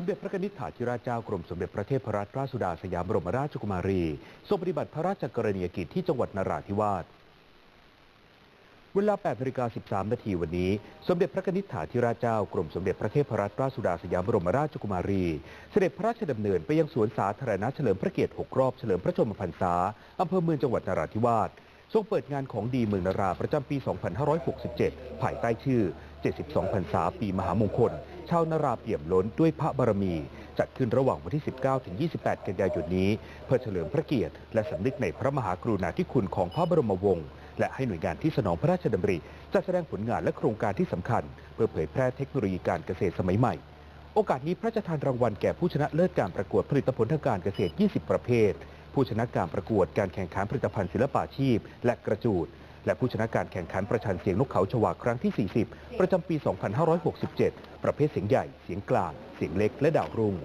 มเด็จพระนิธิถาธิราชเจ้ากรมสมเด็จพระเทพรัตนราชสุดาสยามบรมราชกุมารีทรงปฏิบัติพระราชกรณียกิจที่จังหวัดนราธิวาสเวลา8นาฬิกา13 นาทีวันนี้ สมเด็จพระนิธิถาธิราชเจ้ากรมสมเด็จพระเทพรัตนราชสุดาสยามบรมราชกุมารี เสด็จพระราชดำเนินไปยังสวนสาธารณะเฉลิมพระเกียรติ 6 รอบเฉลิมพระชนมพรรษาอำเภอเมืองจังหวัดนราธิวาส ทรงเปิดงานของดีเมืองนาราประจำปี 2567 ภายใต้ชื่อ 72พรรษาปีมหามงคล ชาวนาราเปี่ยมล้นด้วยพระบารมี จัดขึ้นระหว่างวันที่ 19 ถึง 28 กันยายนนี้ เพื่อเฉลิมพระเกียรติ และสำนึกในพระมหากรุณาธิคุณของพระบรมวงศ์และให้หน่วยงานที่สนองพระราชดำริจัดแสดงผลงานและโครงการที่สำคัญ เพื่อเผยแพร่เทคโนโลยีการเกษตรสมัยใหม่โอกาสนี้พระราชทานรางวัลแก่ผู้ชนะเลิศการประกวดผลิตผลทางการเกษตร 20 ประเภท ผู้ชนะการประกวดการแข่งขันผลิตภัณฑ์ศิลปาชีพ และกระจูด และผู้ชนะการแข่งขันประชันเสียงนกเขาชวาครั้งที่ 40 ประจำปี 2567 ประเภทเสียงใหญ่ เสียงกลาง เสียงเล็ก และดาวรุ่ง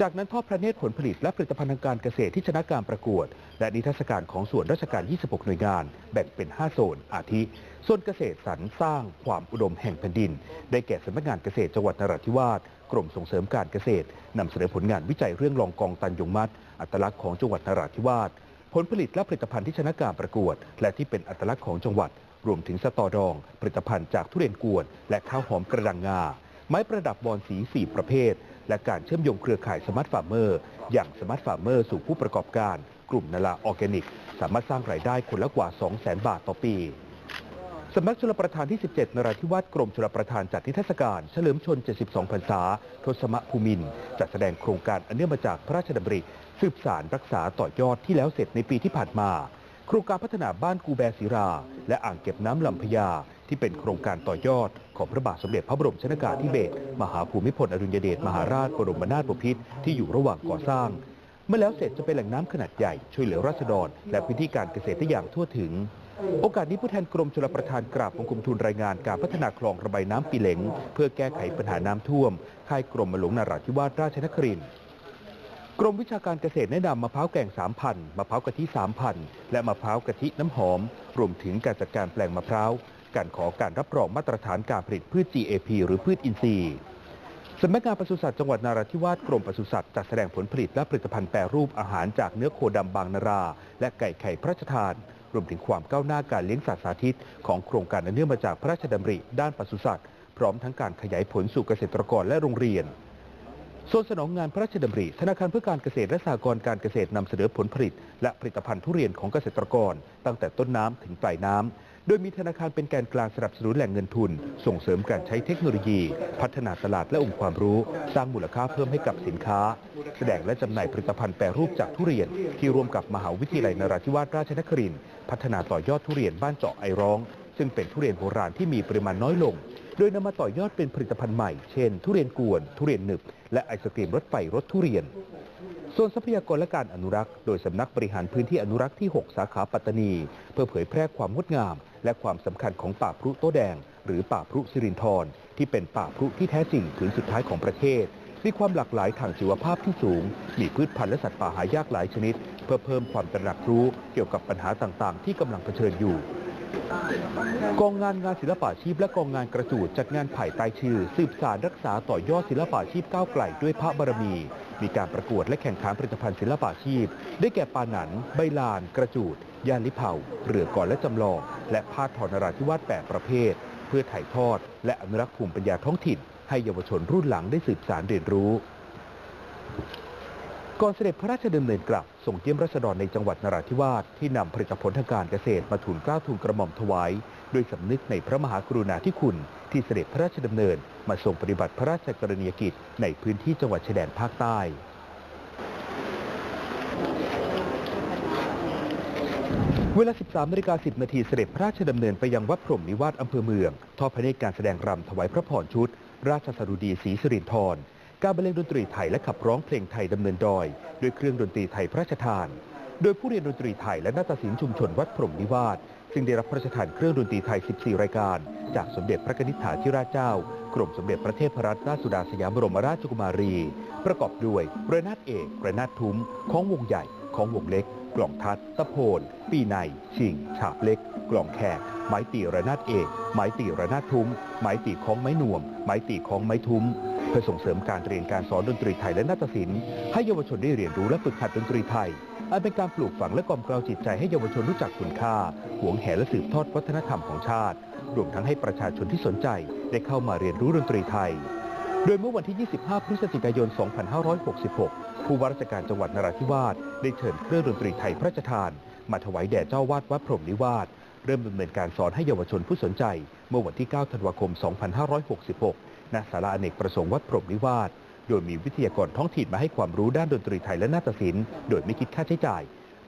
จากนั้นทอดพระเนตรผลผลิตและผลิตภัณฑ์ทางการเกษตรที่ชนะการประกวด และนิทรรศการของส่วนราชการ 26 หน่วยงาน แบ่งเป็น 5 โซน อาทิ โซนเกษตรสรรสร้างความอุดมแห่งแผ่นดิน ได้แก่สำนักงานเกษตรจังหวัดนราธิวาส กรมส่งเสริมการเกษตรนำเสนอผลงานวิจัยเรื่องรองกองตันยงมัดอัตลักษณ์ของจังหวัดนราธิวาสผลผลิตและผลิตภัณฑ์ที่ชนะการประกวด และที่เป็นอัตลักษณ์ของจังหวัด รวมถึงสตอดอง ผลิตภัณฑ์จากทุเรียนกวน และข้าวหอมกระดังงา ไม้ประดับบอนสี4ประเภท และการเชื่อมโยงเครือข่ายสมาร์ทฟาร์มเมอร์ อย่างสมาร์ทฟาร์มเมอร์สู่ผู้ประกอบการ กลุ่มนาลาออร์แกนิก สามารถสร้างรายได้คนละกว่า 200,000 บาทต่อปี สำนักชลประทานที่ 17 นราธิวาสกรมชลประทานจัดนิทรรศการ เฉลิมชน 72 พรรษา ทศมภูมิน จัดแสดงโครงการอันเนื่องมาจากพระราชดำริ สืบสารรักษาต่อยอดที่แล้วเสร็จในปีที่ผ่านมา โครงการพัฒนาบ้านกูแบศิรา และอ่างเก็บน้ำลำพญาที่เป็นโครงการต่อยอด ของพระบาทสมเด็จพระบรมชนกาธิเบศรมหาภูมิพลอดุลยเดชมหาราชบรมนาถบพิตรที่อยู่ระหว่างก่อสร้าง เมื่อแล้วเสร็จจะเป็นแหล่งน้ำขนาดใหญ่ช่วยเหลือราษฎร และพื้นที่การเกษตรได้อย่างทั่วถึง โอกาสนี้ผู้แทนกรมชลประทานกราบบังคมทูลรายงานการพัฒนาคลองระบายน้ำปีเหลงเพื่อแก้ไขปัญหาน้ำท่วม ค่ายกรมหลวงนาราธิวาสราชนครินทร์กรมวิชาการเกษตรแนะนำมะพร้าวแก่ง3,000มะพร้าวกะทิ3,000 และมะพร้าวกะทิน้ำหอม รวมถึงการจัดการแปลงมะพร้าวการขอการรับรองมาตรฐานการผลิตพืช GAP หรือพืชอินทรีย์สำนักงานปศุสัตว์จังหวัดนาราธิวาสกรมปศุสัตว์จัดแสดงผลผลิตและผลิตภัณฑ์แปรรูปอาหารจากเนื้อโคดำบางนารา และไก่ไข่พระราชทาน รวมถึงความก้าวหน้าการเลี้ยงสัตว์สาธิต ของโครงการอันเนื่องมาจากพระราชดำริด้านปศุสัตว์พร้อมทั้งการขยายผลสู่เกษตรกรและโรงเรียน ส่วนสนองงานพระราชดำริ ธนาคารเพื่อการเกษตรและสหกรณ์การเกษตรนำเสนอผลผลิต และผลิตภัณฑ์ทุเรียนของเกษตรกร ตั้งแต่ต้นน้ำถึงปลายน้ำ โดยมีธนาคารเป็นแกนกลางสนับสนุนแหล่งเงินทุน ส่งเสริมการใช้เทคโนโลยี พัฒนาตลาดและองค์ความรู้ สร้างมูลค่าเพิ่มให้กับสินค้า แสดงและจำหน่ายผลิตภัณฑ์แปรรูปจากทุเรียน ที่ร่วมกับมหาวิทยาลัยนราธิวาสราชนครินทร์พัฒนาต่อยอดทุเรียนบ้านเจาะไอร้อง ซึ่งเป็นทุเรียนโบราณที่มีปริมาณน้อยลง โดยนำมาต่อยอดเป็นผลิตภัณฑ์ใหม่ เช่น ทุเรียนกวน ทุเรียนหนึบ และไอศกรีมรสไฟรสทุเรียน ส่วนทรัพยากรและการอนุรักษ์ โดยสำนักบริหารพื้นที่อนุรักษ์ที่ 6 สาขาปัตตานี เพื่อเผยแพร่ความงดงาม และความสำคัญของป่าพรุโตแดง หรือป่าพรุสิรินธรที่เป็นป่าพรุที่แท้จริงถึงสุดท้ายของประเทศ มีความหลากหลายทางชีวภาพที่สูง มีพืชพันธุ์และสัตว์ป่าหายากหลายชนิด เพื่อเพิ่มความตระหนักรู้เกี่ยวกับปัญหาต่างๆ ที่กำลังเผชิญอยู่ กองงานงานศิลปาชีพและกองงานกระจูดจัดงานไผ่ใต้ชื่อ สืบสารรักษาต่อยอดศิลปาชีพก้าวไกลด้วยพระบารมี มีการประกวดและแข่งขันผลิตภัณฑ์ศิลปาชีพ ได้แก่ปาหนัน ใบลาน กระจูดยานลิเผาเรือก่อนและจำลอง และผ้าทอนราธิวาสแปดประเภท เพื่อถ่ายทอด และอนุรักษ์ภูมิปัญญาท้องถิ่น ให้เยาวชนรุ่นหลังได้สืบสารเรียนรู้ ก่อนเสด็จพระราชดำเนินกลับส่งเยี่ยมรัษฎรในจังหวัดนราธิวาสที่นำผลิตผลทางการเกษตรมาทูลเกล้าทูลกระหม่อมถวายด้วยสำนึกในพระมหากรุณาธิคุณ ที่เสด็จพระราชดำเนิน มาทรงปฏิบัติพระราชกรณียกิจในพื้นที่จังหวัดชายแดนภาคใต้เวลา 13นาฬิกา10 นาทีเสด็จพระราชดำเนินไปยังวัดพรหมนิวาสอำเภอเมือง ทอดพระเนตรการแสดงรำถวายพระพรชุด ราชสดุดีศรีสิรินธร การบรรเลงดนตรีไทยและขับร้องเพลงไทยดำเนินดอย ด้วยเครื่องดนตรีไทยพระราชทาน โดยผู้เรียนดนตรีไทยและนาฏศิลป์ชุมชนวัดพรหมนิวาสซึ่งได้รับพระราชทานเครื่องดนตรีไทย 14 รายการ จากสมเด็จพระนิธิถาธิราชเจ้ากรมสมเด็จพระเทพรัตนราชสุดาสยามบรมราชกุมารี ประกอบด้วยระนาดเอกระนาดทุ้มของวงใหญ่ของวงเล็ก กล่องทัดตะโพน ปีใน ชิง ฉาบเล็ก กล่องแขก ไม้ตีระนาดเอก ไม้ตีระนาดทุ้ม ไม้ตีของไม้หน่วม ไม้ตีของไม้ทุ้ม เพื่อส่งเสริมการเรียนการสอนดนตรีไทยและนาฏศิลป์ให้เยาวชนได้เรียนรู้และฝึกหัดดนตรีไทยอันเป็นการปลูกฝังและกล่อมกลาวจิตใจให้เยาวชนรู้จักคุณค่า หวงแหนและสืบทอดวัฒนธรรมของชาติ รวมทั้งให้ประชาชนที่สนใจได้เข้ามาเรียนรู้ดนตรีไทย โดยเมื่อวันที่ 25 พฤศจิกายน 2566 ผู้ว่าราชการจังหวัดนราธิวาสได้เชิญเครื่องดนตรีไทยพระราชทาน มาถวายแด่เจ้าวาดวัดพรหมนิวาสเริ่มดำเนินการสอนให้เยาวชนผู้สนใจ เมื่อวันที่ 9 ธันวาคม 2566 ณศาลาอเนกประสงค์วัดพรหมนิวาสโดยมีวิทยากรท้องถิ่นมาให้ความรู้ด้านดนตรีไทยและนาฏศิลป์โดยไม่คิดค่าใช้จ่าย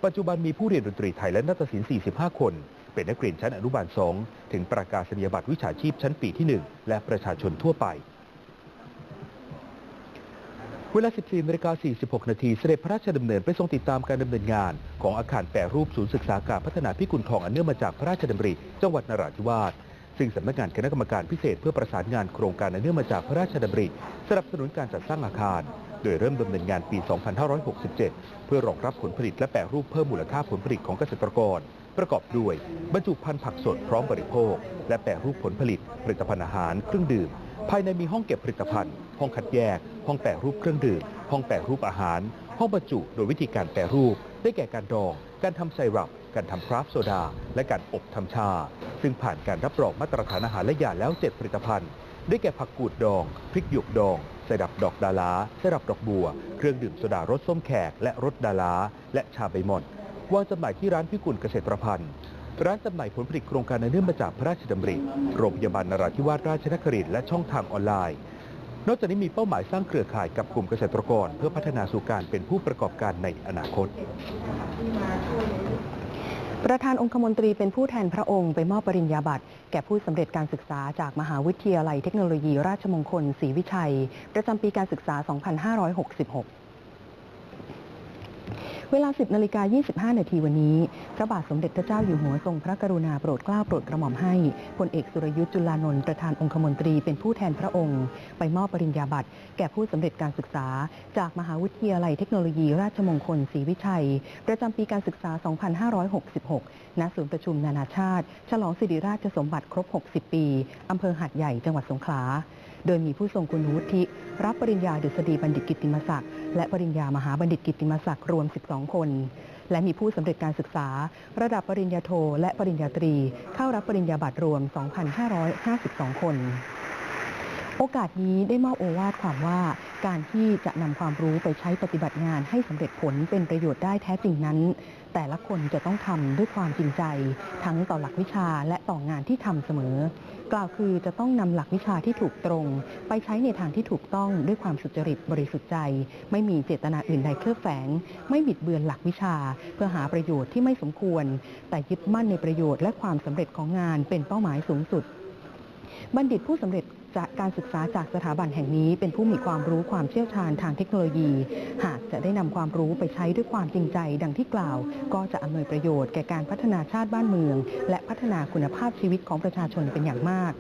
ปัจจุบันมีผู้เรียนดนตรีไทยและนาฏศิลป์ 45 คน เป็นนักเรียนชั้นอนุบาล 2 ถึงประกาศนียบัตรวิชาชีพชั้นปีที่ 1 และประชาชนทั่วไป เวลา 14นาฬิกา46 นาทีเสด็จพระราชดำเนินไปทรงติดตามการดำเนินงาน ของอาคารแปรรูปศูนย์ศึกษาการพัฒนาพิกุลทองอันเนื่องมาจากพระราชดำริจังหวัดนราธิวาส ซึ่งสำนักงานคณะกรรมการพิเศษเพื่อประสานงานโครงการอันเนื่องมาจากพระราชดำริสนับสนุนการจัดสร้างอาคาร โดยเริ่มดำเนินงานปี 2567 เพื่อรองรับผลผลิตและแปรรูปเพิ่มมูลค่าผลผลิตของเกษตรกร ประกอบด้วยบรรจุภัณฑ์ผักสดพร้อมบริโภค และแปรรูปผลผลิต ผลิตภัณฑ์อาหารเครื่องดื่ม ภายในมีห้องเก็บผลิตภัณฑ์ ห้องคัดแยก ห้องแปรรูปเครื่องดื่ม ห้องแปรรูปอาหาร ห้องบรรจุโดยวิธีการแปรรูป ได้แก่การดอง การทำไซรัป การทำคราฟโซดา และการอบทำชา ซึ่งผ่านการรับรองมาตรฐานอาหารและยาแล้ว 7 ผลิตภัณฑ์ ได้แก่ผักกูดดอง พริกหยวกดองไซรัปดอกดาลาไซรัปดอกบัว เครื่องดื่มโซดารสส้มแขก และรสดาลา และชาใบหม่อนวางจำหน่ายที่ร้านพิกุลเกษตรพันธ์ ร้านจำหน่ายผลผลิตโครงการอันเนื่องมาจากพระราชดำริ โรงพยาบาลนราธิวาสราชนครินทร์และช่องทางออนไลน์ นอกจากนี้มีเป้าหมายสร้างเครือข่ายกับกลุ่มเกษตรกร เพื่อพัฒนาสู่การเป็นผู้ประกอบการในอนาคต ประธานองคมนตรีเป็นผู้แทนพระองค์ไปมอบปริญญาบัตรแก่ผู้สำเร็จการศึกษาจากมหาวิทยาลัยเทคโนโลยีราชมงคลศรีวิชัย ประจำปีการศึกษา 2566 เวลา 10นาฬิกา25 นาทีวันนี้ พระบาทสมเด็จพระเจ้าอยู่หัวทรงพระกรุณาโปรดเกล้าโปรดกระหม่อมให้พลเอกสุรยุทธ์จุลานนท์ประธานองคมนตรีเป็นผู้แทนพระองค์ ไปมอบปริญญาบัตรแก่ผู้สำเร็จการศึกษา จากมหาวิทยาลัยเทคโนโลยีราชมงคลศรีวิชัย ประจำปีการศึกษา 2566 ณ ศูนย์ประชุมนานาชาติ ฉลองสิริราชสมบัติครบ 60 ปีอำเภอหัดใหญ่จังหวัดสงขลา โดยมีผู้ทรงคุณวุฒิ รับปริญญาดุษฎีบัณฑิตกิติมศักดิ์และปริญญามหาบัณฑิตกิตติมศักดิ์รวม 12 คน และมีผู้สำเร็จการศึกษา ระดับปริญญาโทและปริญญาตรี เข้ารับปริญญาบัตรรวม 2,552 คน โอกาสนี้ได้มอบโอวาทความว่า การที่จะนำความรู้ไปใช้ปฏิบัติงานให้สำเร็จผลเป็นประโยชน์ได้แท้จริงนั้น แต่ละคนจะต้องทำด้วยความจริงใจ ทั้งต่อหลักวิชาและต่องานที่ทำเสมอ กล่าวคือจะต้องนำหลักวิชาที่ถูกตรง ไปใช้ในทางที่ถูกต้องด้วยความสุจริตบริสุทธิ์ใจ ไม่มีเจตนาอื่นใดเคลือบแฝง ไม่บิดเบือนหลักวิชา เพื่อหาประโยชน์ที่ไม่สมควร แต่ยึดมั่นในประโยชน์และความสำเร็จของงานเป็นเป้าหมายสูงสุดบัณฑิตผู้สำเร็จ การศึกษาจากสถาบันแห่งนี้ เป็นผู้มีความรู้ความเชี่ยวชาญทางเทคโนโลยี หากจะได้นำความรู้ไปใช้ด้วยความจริงใจดังที่กล่าว ก็จะอำนวยประโยชน์แก่การพัฒนาชาติบ้านเมือง และพัฒนาคุณภาพชีวิตของประชาชนเป็นอย่างมาก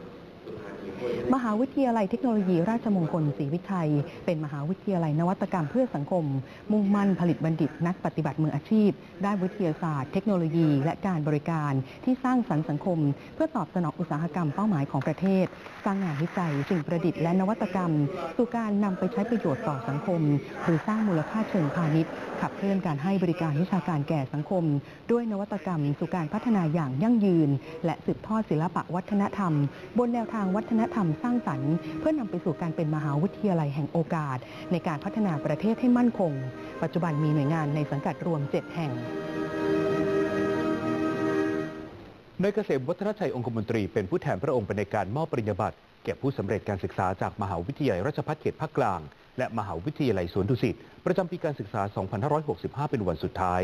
มหาวิทยาลัยเทคโนโลยีราชมงคลศรีวิชัย เป็นมหาวิทยาลัยนวัตกรรมเพื่อสังคม มุ่งมั่นผลิตบัณฑิตนักปฏิบัติมืออาชีพ ด้านวิทยาศาสตร์ เทคโนโลยี และการบริการที่สร้างสรรค์สังคม เพื่อตอบสนองอุตสาหกรรมเป้าหมายของประเทศ สร้างงานวิจัยสิ่งประดิษฐ์และนวัตกรรม สู่การนำไปใช้ประโยชน์ต่อสังคม หรือสร้างมูลค่าเชิงพาณิชย์ ขับเคลื่อนการให้บริการวิชาการแก่สังคม ด้วยนวัตกรรมสู่การพัฒนาอย่างยั่งยืน และสืบทอดศิลปะวัฒนธรรม บนแนวทางวัฒนธรรมสร้างสรรค์เพื่อนำไปสู่การเป็นมหาวิทยาลัยแห่งโอกาส ในการพัฒนาประเทศให้มั่นคง ปัจจุบันมีหน่วยงานในสังกัดรวม 7 แห่งนายเกษมวัฒนชัยองคมนตรีเป็นผู้แทนพระองค์ไปในการมอบปริญญาบัตรแก่ผู้สำเร็จการศึกษาจากมหาวิทยาลัยราชภัฏเขตภาคกลาง และมหาวิทยาลัยสวนดุสิตประจำปีการศึกษา 2565 เป็นวันสุดท้าย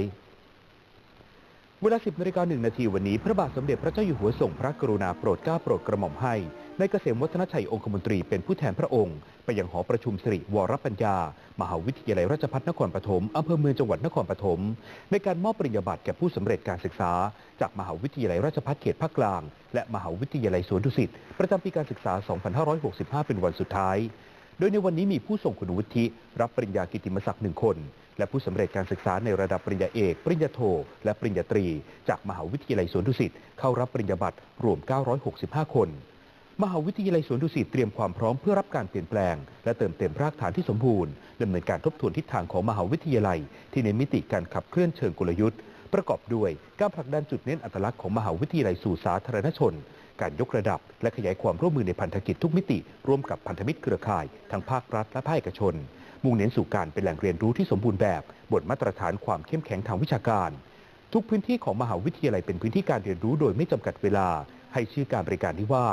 เวลา 10นาฬิกา1นาทีวันนี้ พระบาทสมเด็จพระเจ้าอยู่หัวทรงพระกรุณาโปรดเกล้าโปรดกระหม่อมให้นายเกษมวัฒนชัยองคมนตรีเป็นผู้แทนพระองค์ ไปยังหอประชุมสิริวรปัญญา มหาวิทยาลัยราชภัฏนครปฐมอำเภอเมืองจังหวัดนครปฐมในการมอบปริญญาบัตรแก่ผู้สำเร็จการศึกษา จากมหาวิทยาลัยราชภัฏเขตภาคกลาง และมหาวิทยาลัยสวนดุสิตประจำปีการศึกษา 2565 เป็นวันสุดท้าย โดยในวันนี้มีผู้ทรงคุณวุฒิ รับปริญญากิติมศักดิ์หนึ่งคน และผู้สำเร็จการศึกษาในระดับปริญญาเอก ปริญญาโท และปริญญาตรี จากมหาวิทยาลัยสวนดุสิตเข้ารับปริญญาบัตรรวม 965 คน มหาวิทยาลัยสวนดุสิตเตรียมความพร้อมเพื่อรับการเปลี่ยนแปลง และเติมเต็มรากฐานที่สมบูรณ์ดำเนินการทบทวนทิศทางของมหาวิทยาลัย ที่ในนมิติการขับเคลื่อนเชิงกลยุทธ์ ประกอบด้วยการผลักดันจุดเน้นอัตลักษณ์ของมหาวิทยาลัยสู่สาธารณชน การยกระดับ และขยายความร่วมมือในพันธกิจทุกมิติ ร่วมกับพันธมิตรเครือข่าย ทั้งภาครัฐและภาคเอกชน มุ่งเน้นสู่การเป็นแหล่งเรียนรู้ที่สมบูรณ์แบบบนมาตรฐานความเข้มแข็งทางวิชาการ ทุกพื้นที่ของมหาวิทยาลัยเป็นพื้นที่การเรียนรู้โดยไม่จำกัดเวลา ให้ชื่อการบริการนี้ว่า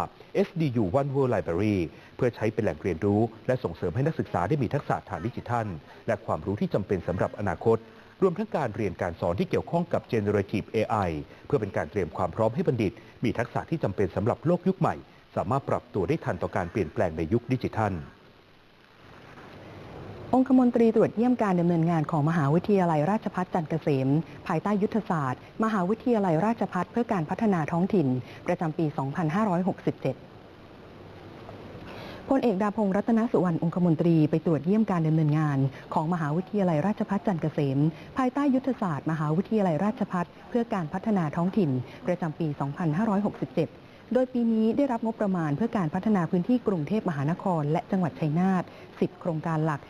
SDU One World Library เพื่อใช้เป็นแหล่งเรียนรู้ และส่งเสริมให้นักศึกษาได้มีทักษะทางดิจิทัล และความรู้ที่จำเป็นสำหรับอนาคต รวมทั้งการเรียนการสอนที่เกี่ยวข้องกับ Generative AI เพื่อเป็นการเตรียมความพร้อมให้บัณฑิต มีทักษะที่จำเป็นสำหรับโลกยุคใหม่ สามารถปรับตัวได้ทันต่อการเปลี่ยนแปลงในยุคดิจิทัล องคมนตรีตรวจเยี่ยมการดำเนินงานของมหาวิทยาลัยราชภัฏจันทร์เกษม ภายใต้ยุทธศาสตร์ มหาวิทยาลัยราชภัฏเพื่อการพัฒนาท้องถิ่น ประจำปี 2567 พลเอกดาพงศ์รัตนสุวรรณองคมนตรีไปตรวจเยี่ยมการดำเนินงาน ของมหาวิทยาลัยราชภัฏจันทร์เกษม ภายใต้ยุทธศาสตร์ มหาวิทยาลัยราชภัฏเพื่อการพัฒนาท้องถิ่น ประจำปี 2567 โดยปีนี้ได้รับงบประมาณเพื่อการพัฒนาพื้นที่กรุงเทพมหานคร และจังหวัดชัยนาท 10 โครงการหลัก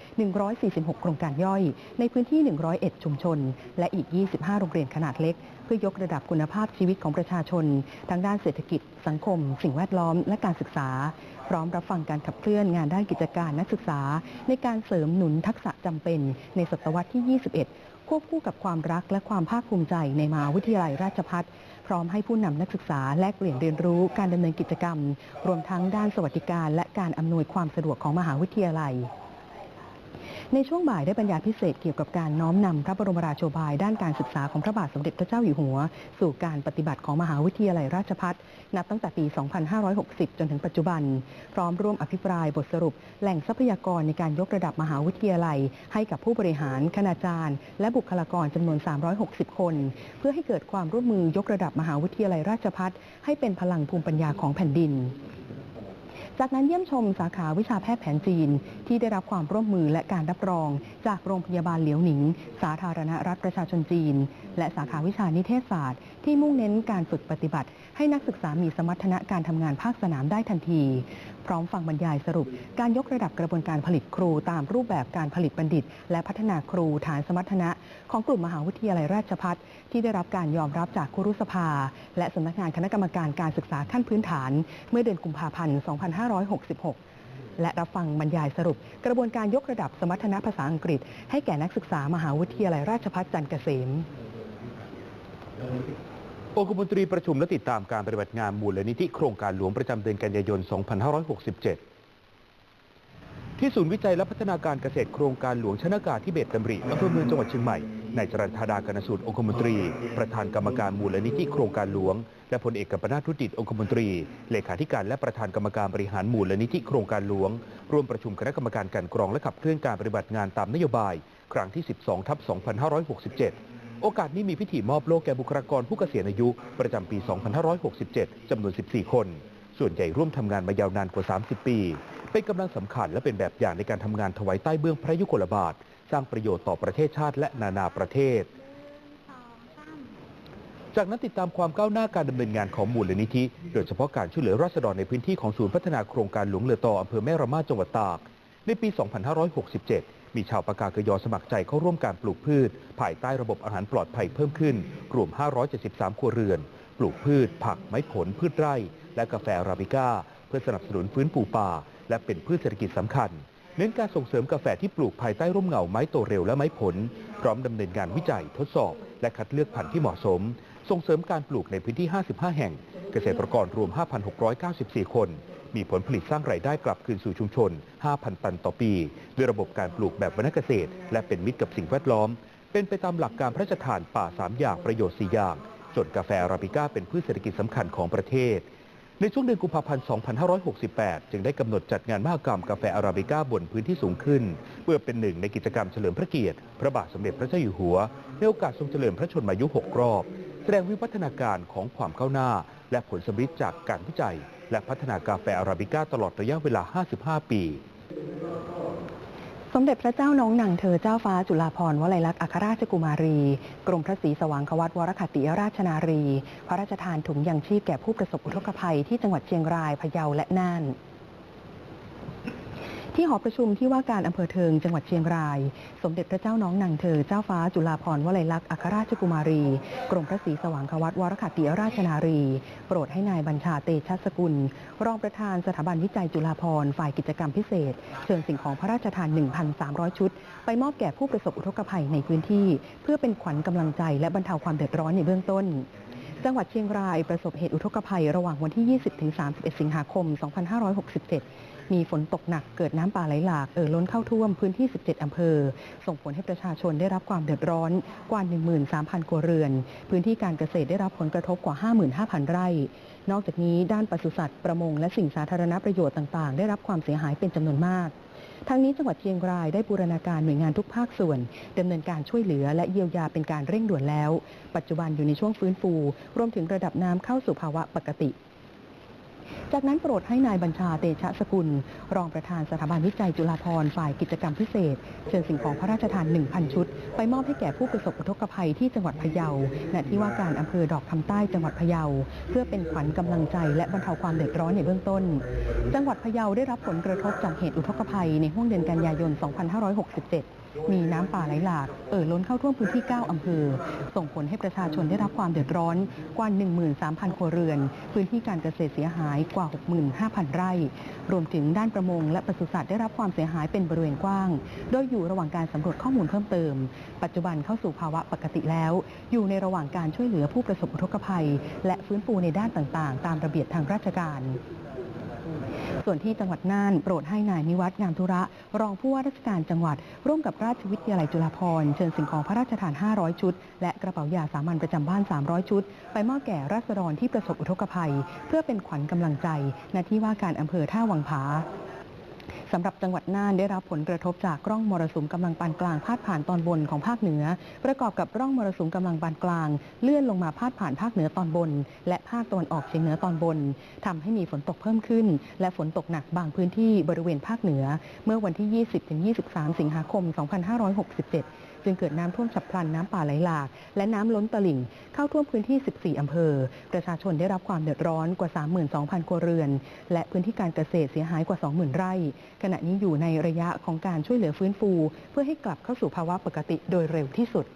146 โครงการย่อย ในพื้นที่ 101 ชุมชน และอีก 25 โรงเรียนขนาดเล็ก เพื่อยกระดับคุณภาพชีวิตของประชาชนทั้งด้านเศรษฐกิจ สังคม สิ่งแวดล้อม และการศึกษา พร้อมรับฟังการขับเคลื่อนงานด้านกิจการนักศึกษา ในการเสริมหนุนทักษะจำเป็นในศตวรรษที่ 21 ควบคู่กับความรักและความภาคภูมิใจในมหาวิทยาลัยราชพัฒพร้อมให้ผู้นำนักศึกษาแลกเปลี่ยนเรียนรู้การดำเนินกิจกรรม รวมทั้งด้านสวัสดิการและการอำนวยความสะดวกของมหาวิทยาลัย ในช่วงบ่ายได้บรรยายพิเศษเกี่ยวกับการน้อมนำพระบรมราโชบายด้านการศึกษาของพระบาทสมเด็จพระเจ้าอยู่หัว สู่การปฏิบัติของมหาวิทยาลัยราชภัฏนับตั้งแต่ปี 2560 จนถึงปัจจุบัน พร้อมร่วมอภิปรายบทสรุป แหล่งทรัพยากรในการยกระดับมหาวิทยาลัย ให้กับผู้บริหาร คณาจารย์ และบุคลากรจำนวน 360 คน เพื่อให้เกิดความร่วมมือยกระดับมหาวิทยาลัยราชภัฏให้เป็นพลังภูมิปัญญาของแผ่นดิน จากนั้นเยี่ยมชมสาขาวิชาแพทย์แผนจีน ที่ได้รับความร่วมมือและการรับรอง จากโรงพยาบาลเหลียวหนิง สาธารณรัฐประชาชนจีน และสาขาวิชานิเทศศาสตร์ ที่มุ่งเน้นการฝึกปฏิบัติ ให้นักศึกษามีสมรรถนะการทำงานภาคสนามได้ทันที พร้อมฟังบรรยายสรุป การยกระดับกระบวนการผลิตครูตามรูปแบบการผลิตบัณฑิต และพัฒนาครูฐานสมรรถนะ ของกลุ่มมหาวิทยาลัยราชภัฏที่ได้รับการยอมรับจากครุสภา และสำนักงานคณะกรรมการการศึกษาขั้นพื้นฐาน เมื่อเดือนกุมภาพันธ์ 2 5 2566 และรับฟังบรรยายสรุป กระบวนการยกระดับสมรรถนะภาษาอังกฤษ ให้แก่นักศึกษามหาวิทยาลัยราชภัฏจันทร์เกษมองคมนตรีประชุมและติดตามการปฏิบัติงานมูลนิธิโครงการหลวงประจำเดือนกันยายน 2567 ที่ศูนย์วิจัยและพัฒนาการเกษตรโครงการหลวงชนากาธิเบศดำริอำเภอเมืองจังหวัดเชียงใหม่นายจรัญธาดากนสูตรองคมนตรี ประธานกรรมการมูลนิธิโครงการหลวง และพลเอกกัปนาทรุดิตองคมนตรี เลขาธิการและประธานกรรมการบริหารมูลนิธิโครงการหลวง ร่วมประชุมคณะกรรมการการกรองและขับเคลื่อนการปฏิบัติงานตามนโยบาย ครั้งที่ 12ทับ2567 โอกาสนี้มีพิธีมอบโล่แก่บุคลากรผู้เกษียณอายุ ประจำปี 2567จำนวน 14 คน ส่วนใหญ่ร่วมทำงานมายาวนานกว่า 30 ปี เป็นกำลังสำคัญและเป็นแบบอย่างในการทำงานถวายใต้เบื้องพระยุคลบาท สร้างประโยชน์ต่อประเทศชาติและนานาประเทศ จากนั้นติดตามความก้าวหน้าการดำเนินงานของมูลนิธิ โดยเฉพาะการช่วยเหลือราษฎรในพื้นที่ของศูนย์พัฒนาโครงการหลวงเรือต่ออำเภอแม่ระมาจังหวัดตาก ในปี 2567 มีชาวปากากยอสมัครใจเข้าร่วมการปลูกพืช ภายใต้ระบบอาหารปลอดภัยเพิ่มขึ้น รวม 573 ครัวเรือน ปลูกพืช ผักไม้ผลพืชไร่ และกาแฟอาราบิก้า เพื่อสนับสนุนฟื้นฟูป่า และเป็นพืชเศรษฐกิจสำคัญ เน้นการส่งเสริมกาแฟที่ปลูกภายใต้ร่มเงาไม้โตเร็วและไม้ผล พร้อมดำเนินงานวิจัยทดสอบ และคัดเลือกพันธุ์ที่เหมาะสม ส่งเสริมการปลูกในพื้นที่ 55 แห่ง เกษตรกรรวม 5,694 คน มีผลผลิตสร้างรายได้กลับคืนสู่ชุมชน 5,000 ตันต่อปี ด้วยระบบการปลูกแบบวรรณเกษตร และเป็นมิตรกับสิ่งแวดล้อม เป็นไปตามหลักการพระราชทานป่า 3 อย่างประโยชน์ 4 อย่างจนกาแฟอาราบิก้าเป็นพืชเศรษฐกิจสำคัญของประเทศ ในช่วงเดือนกุมภาพันธ์ 2568 จึงได้กำหนดจัดงานมหกรรมกาแฟอาราบิก้าบนพื้นที่สูงขึ้น เพื่อเป็นหนึ่งในกิจกรรมเฉลิมพระเกียรติ พระบาทสมเด็จพระเจ้าอยู่หัว ในโอกาสทรงเฉลิมพระชนมายุ 6 รอบ แสดงวิวัฒนาการของความก้าวหน้า และผลสมฤทธิ์จากการวิจัย และพัฒนากาแฟอาราบิก้าตลอดระยะเวลา 55 ปี สมเด็จพระเจ้าน้องนางเธอเจ้าฟ้าจุฬาภรณ์วลัยลักษณ์อัครราชกุมารี กรมพระศรีสว่างควัตวรคติราชนารี พระราชทานถุงยังชีพแก่ผู้ประสบอุทกภัยที่จังหวัดเชียงราย พะเยาและน่าน ที่หอประชุมที่ว่าการอำเภอเทิงจังหวัดเชียงราย สมเด็จพระเจ้าน้องนางเธอเจ้าฟ้าจุฬาภรณ์วลัยลักษณ์อัครราชกุมารี กรมพระศรีสว่างควัตวรคติราชนารี โปรดให้นายบัญชาเตชะสกุล รองประธานสถาบันวิจัยจุฬาภรณ์ฝ่ายกิจกรรมพิเศษ เชิญสิ่งของพระราชทาน 1,300 ชุด ไปมอบแก่ผู้ประสบอุทกภัยในพื้นที่ เพื่อเป็นขวัญกำลังใจและบรรเทาความเดือดร้อนในเบื้องต้น จังหวัดเชียงรายประสบเหตุอุทกภัยระหว่างวันที่ 20-31 สิงหาคม 2567 มีฝนตกหนักเกิดน้ำป่าไหลหลากเอ่อล้นเข้าท่วมพื้นที่ 17 อำเภอ ส่งผลให้ประชาชนได้รับความเดือดร้อนกว่า 13,000 ครัวเรือน พื้นที่การเกษตรได้รับผลกระทบกว่า 55,000 ไร่ นอกจากนี้ด้านปศุสัตว์ประมงและสิ่งสาธารณประโยชน์ต่างๆ ได้รับความเสียหายเป็นจำนวนมาก ทั้งนี้จังหวัดเชียงรายได้บูรณาการหน่วยงานทุกภาคส่วนดำเนินการช่วยเหลือและเยียวยาเป็นการเร่งด่วนแล้ว ปัจจุบันอยู่ในช่วงฟื้นฟู รวมถึงระดับน้ำเข้าสู่ภาวะปกติ จากนั้นโปรดให้นายบัญชาเตชะสกุล รองประธานสถาบันวิจัยจุฬาภรณ์ฝ่ายกิจกรรมพิเศษ เชิญสิ่งของพระราชทาน 1,000 ชุด ไปมอบให้แก่ผู้ประสบอุทกภัยที่จังหวัดพะเยาณที่ว่าการอำเภอดอกคำใต้จังหวัดพะเยา เพื่อเป็นขวัญกำลังใจและบรรเทาความเดือดร้อนในเบื้องต้น จังหวัดพะเยาได้รับผลกระทบจากเหตุอุทกภัยในห้วงเดือนกันยายน 2567 มีน้ำป่าไหลหลากเอ่อล้นเข้าท่วมพื้นที่ 9 อำเภอ ส่งผลให้ประชาชนได้รับความเดือดร้อนกว่า 13,000 ครัวเรือน พื้นที่การเกษตรเสียหายกว่า 65,000 ไร่ รวมถึงด้านประมงและปศุสัตว์ได้รับความเสียหายเป็นบริเวณกว้าง โดยอยู่ระหว่างการสำรวจข้อมูลเพิ่มเติม ปัจจุบันเข้าสู่ภาวะปกติแล้ว อยู่ในระหว่างการช่วยเหลือผู้ประสบอุทกภัย และฟื้นฟูในด้านต่างๆ ตามระเบียบทางราชการ ส่วนที่จังหวัดน่านโปรดให้นายนิวัฒน์งามธุระ รองผู้ว่าราชการจังหวัด ร่วมกับราชวิทยาลัยจุฬาภรณ์เชิญสิ่งของพระราชทาน 500 ชุด และกระเป๋ายาสามัญประจำบ้าน 300 ชุด ไปมอบแก่ราษฎรที่ประสบอุทกภัย เพื่อเป็นขวัญกำลังใจณที่ว่าการอำเภอท่าวังผา สำหรับจังหวัดน่านได้รับผลกระทบจากร่องมรสุมกำลังปานกลางพาดผ่านตอนบนของภาคเหนือ ประกอบกับร่องมรสุมกำลังปานกลาง เลื่อนลงมาพาดผ่านภาคเหนือตอนบน และภาคตะวันออกเฉียงเหนือตอนบนทำให้มีฝนตกเพิ่มขึ้น และฝนตกหนักบางพื้นที่บริเวณภาคเหนือ เมื่อวันที่ 20-23 สิงหาคม 2567 จึงเกิดน้ำท่วมฉับพลันน้ำป่าไหลหลาก และน้ำล้นตลิ่ง เข้าท่วมพื้นที่ 14 อำเภอ ประชาชนได้รับความเดือดร้อนกว่า 32,000 ครัวเรือน และพื้นที่การเกษตรเสียหายกว่า 20,000 ไร่ ขณะนี้อยู่ในระยะของการช่วยเหลือฟื้นฟู เพื่อให้กลับเข้าสู่ภาวะปกติโดยเร็วที่สุด